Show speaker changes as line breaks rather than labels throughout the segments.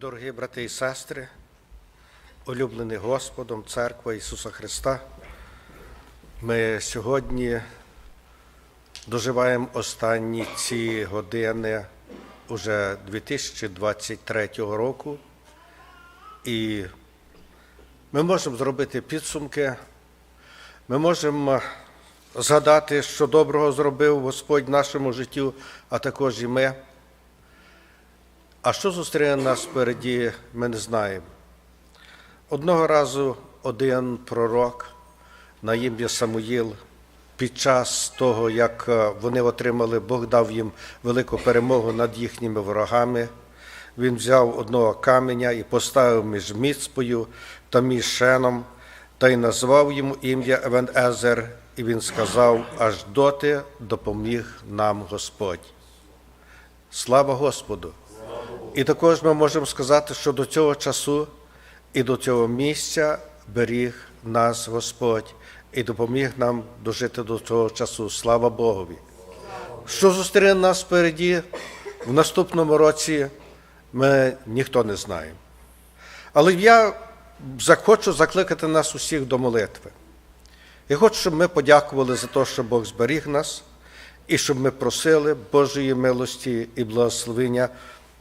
Дорогі брати і сестри, улюблені Господом, Церква Ісуса Христа, ми сьогодні доживаємо останні ці години уже 2023 року, і ми можемо зробити підсумки, ми можемо згадати, що доброго зробив Господь в нашому життю, а також і ми. А що зустріне нас впереді, ми не знаємо. Одного разу один пророк на ім'я Самуїл під час того, як е, вони отримали, Бог дав їм велику перемогу над їхніми ворогами. Він взяв одного каменя і поставив між Міцпою та між Шеном, та й назвав йому ім'я Евен-Езер, і він сказав: аж доти допоміг нам Господь. Слава Господу! І також ми можемо сказати, що до цього часу і до цього місця беріг нас Господь і допоміг нам дожити до цього часу. Слава Богові. Що зустріне нас впереді в наступному році, ми ніхто не знаємо. Але я захочу закликати нас усіх до молитви. Я хочу, щоб ми подякували за те, що Бог зберіг нас, і щоб ми просили Божої милості і благословення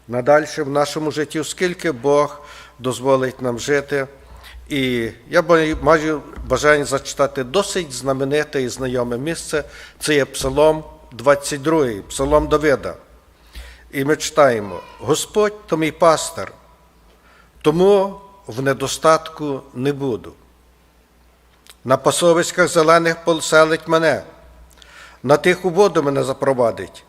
надальше в нашому житті, оскільки Бог дозволить нам жити. І я маю бажання зачитати досить знамените і знайоме місце. Це є Псалом 22, Псалом Давида. І ми читаємо: Господь то мій пастир, тому в недостатку не буду. На пасовиськах зелених поселить мене, на тиху воду мене запровадить.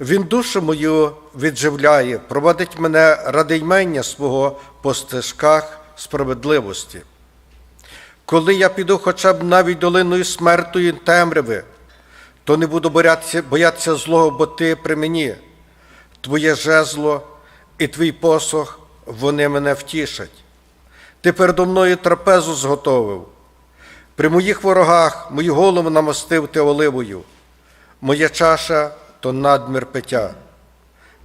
Він душу мою відживляє, проводить мене ради ймення свого по стежках справедливості. Коли я піду хоча б навіть долиною смертної темряви, то не буду боятися, боятися злого, бо ти при мені. Твоє жезло і твій посох, вони мене втішать. Ти передо мною трапезу зготовив. При моїх ворогах мою голову намостив ти оливою, моя чаша то надмір пиття.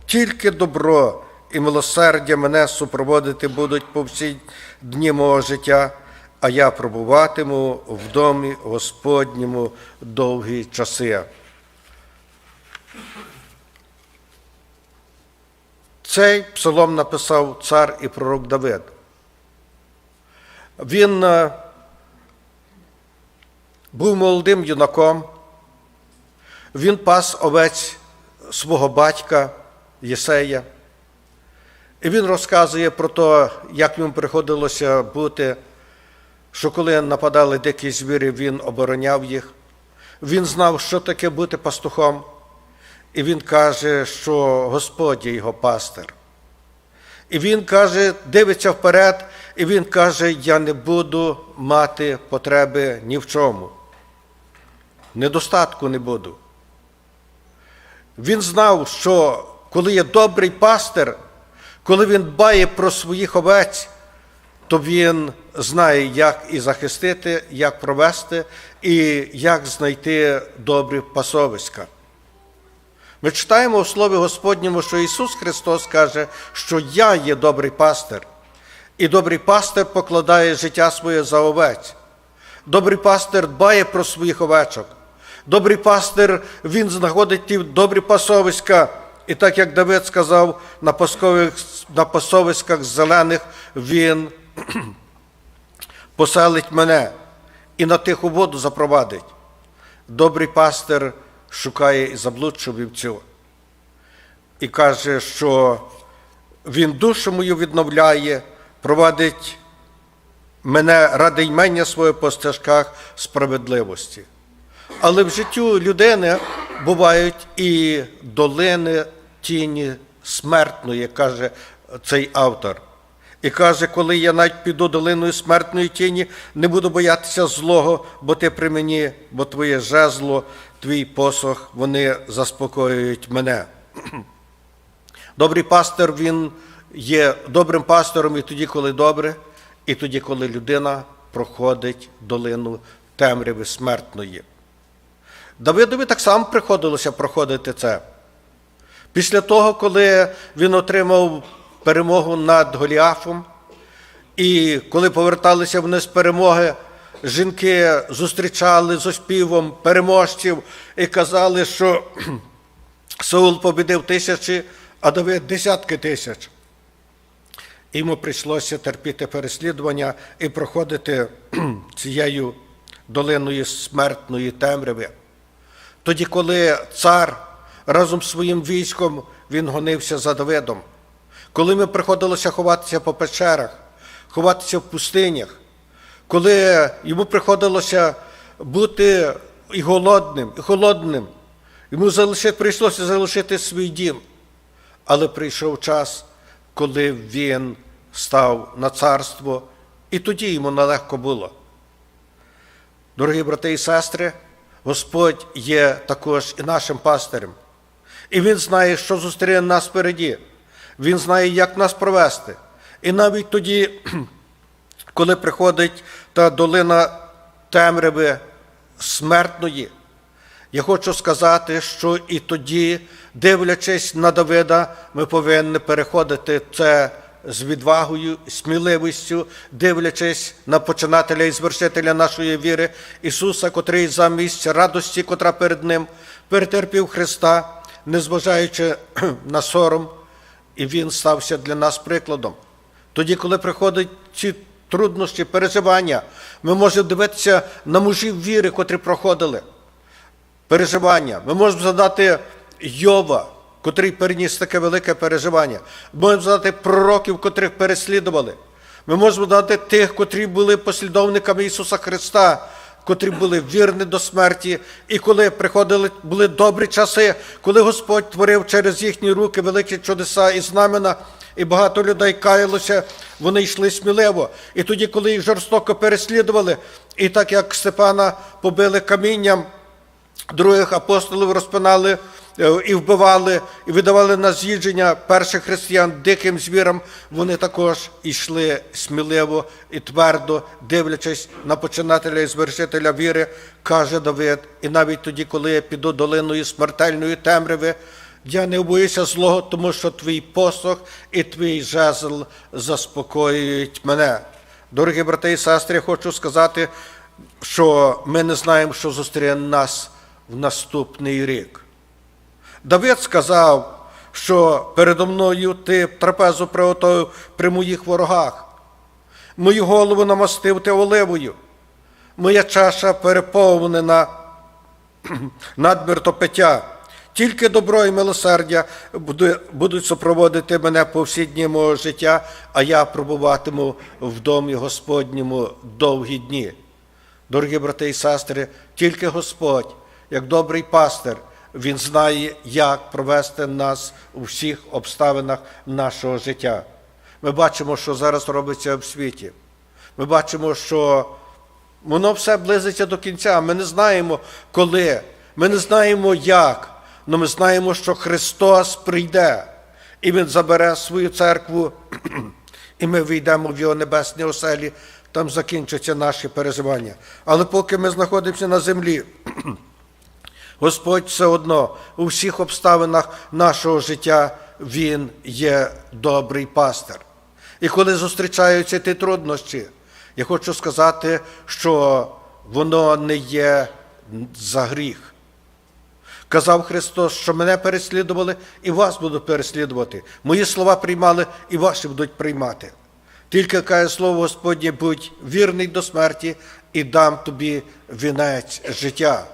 Тільки добро і милосердя мене супроводити будуть по всі дні мого життя, а я пробуватиму в домі Господньому довгі часи. Цей псалом написав цар і пророк Давид. Він е, був молодим юнаком. Він пас овець свого батька Єсея. І він розказує про те, як йому приходилося бути, що коли нападали дикі звірі, він обороняв їх. Він знав, що таке бути пастухом. І він каже, що Господь є його пастир. І він каже, дивиться вперед, і він каже: Я не буду мати потреби ні в чому. Недостатку не буду. Він знав, що коли є добрий пастир, коли він дбає про своїх овець, то він знає, як і захистити, як провести і як знайти добрі пасовиська. Ми читаємо у Слові Господньому, що Ісус Христос каже, що Я є добрий пастир, і добрий пастир покладає життя своє за овець. Добрий пастир дбає про своїх овечок. Добрий пастир, він знаходить ті добрі пасовиська. І так як Давид сказав, на, паскових, на пасовиськах зелених він поселить мене і на тиху воду запровадить. Добрий пастир шукає заблудшу вівцю. І каже, що він душу мою відновляє, провадить мене ради ймення своє по стежках справедливості. Але в життю людини бувають і долини тіні смертної, каже цей автор. І каже, коли я навіть піду долиною смертної тіні, не буду боятися злого, бо ти при мені, бо твоє жезло, твій посох, вони заспокоюють мене. Добрий пастор, він є добрим пастором і тоді, коли добре, і тоді, коли людина проходить долину темряви смертної. Давидові так само приходилося проходити це. Після того, коли він отримав перемогу над Голіафом. І коли поверталися вони з перемоги, жінки зустрічали з оспівом переможців і казали, що Саул побідив тисячі, а Давид десятки тисяч. Йому прийшлося терпіти переслідування і проходити цією долиною смертної темряви. Тоді, коли цар разом з своїм військом він гонився за Давидом, коли ми приходилося ховатися по печерах, ховатися в пустинях, коли йому приходилося бути і голодним, і холодним, йому залишити, прийшлося залишити свій дім. Але прийшов час, коли він став на царство, і тоді йому нелегко було. Дорогі брати і сестри, Господь є також і нашим пастирем. І Він знає, що зустріне нас впереді. Він знає, як нас провести. І навіть тоді, коли приходить та долина темряви смертної, я хочу сказати, що і тоді, дивлячись на Давида, ми повинні переходити це з відвагою, сміливістю, дивлячись на починателя і звершителя нашої віри, Ісуса, котрий замість радості, котра перед Ним перетерпів Христа, незважаючи на сором, і Він стався для нас прикладом. Тоді, коли приходять ці труднощі, переживання, ми можемо дивитися на мужів віри, котрі проходили переживання. Ми можемо згадати Йова, котрий переніс таке велике переживання. Ми можемо згадати пророків, котрих переслідували. Ми можемо згадати тих, котрі були послідовниками Ісуса Христа, котрі були вірні до смерті, і коли приходили, були добрі часи, коли Господь творив через їхні руки великі чудеса і знамена, і багато людей каялося, вони йшли сміливо. І тоді, коли їх жорстоко переслідували, і так як Степана побили камінням, других апостолів розпинали і вбивали, і видавали на з'їдження перших християн диким звірам, вони також йшли сміливо і твердо, дивлячись на починателя і звершителя віри, каже Давид. І навіть тоді, коли я піду долиною смертельної темряви, я не боюся злого, тому що твій посох і твій жезл заспокоюють мене. Дорогі брати і сестри, хочу сказати, що ми не знаємо, що зустріне нас в наступний рік. Давид сказав, що передо мною ти трапезу приготовив при моїх ворогах. Мою голову намастив ти оливою, моя чаша переповнена надмір до пиття. Тільки добро і милосердя будуть супроводити мене по всі дні мого життя, а я пробуватиму в домі Господньому довгі дні. Дорогі брати і сестри, тільки Господь, як добрий пастир, Він знає, як провести нас у всіх обставинах нашого життя. Ми бачимо, що зараз робиться в світі. Ми бачимо, що воно все близиться до кінця. Ми не знаємо коли, ми не знаємо як, але ми знаємо, що Христос прийде і Він забере свою церкву, і ми війдемо в Його небесні оселі, там закінчаться наші переживання. Але поки ми знаходимося на землі, Господь все одно у всіх обставинах нашого життя Він є добрий пастир. І коли зустрічаються ті труднощі, я хочу сказати, що воно не є за гріх. Казав Христос, що мене переслідували і вас будуть переслідувати. Мої слова приймали і ваші будуть приймати. Тільки каже слово Господнє, будь вірний до смерті і дам тобі вінець життя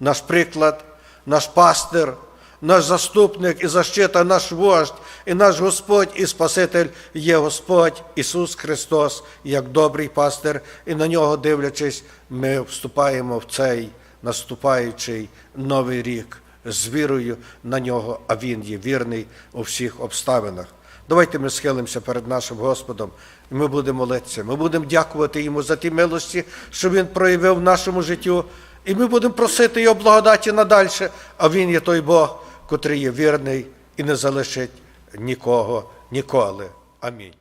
наш приклад, наш пастир, наш заступник і защита, наш вождь, і наш Господь і Спаситель є Господь Ісус Христос, як добрий пастир, і на нього дивлячись, ми вступаємо в цей наступаючий новий рік з вірою на нього, а Він є вірний у всіх обставинах. Давайте ми схилимося перед нашим Господом, і ми будемо молитися. Ми будемо дякувати Йому за ті милості, що Він проявив в нашому життю. І ми будемо просити Його благодаті надальше, а Він є той Бог, котрий є вірний і не залишить нікого ніколи. Амінь.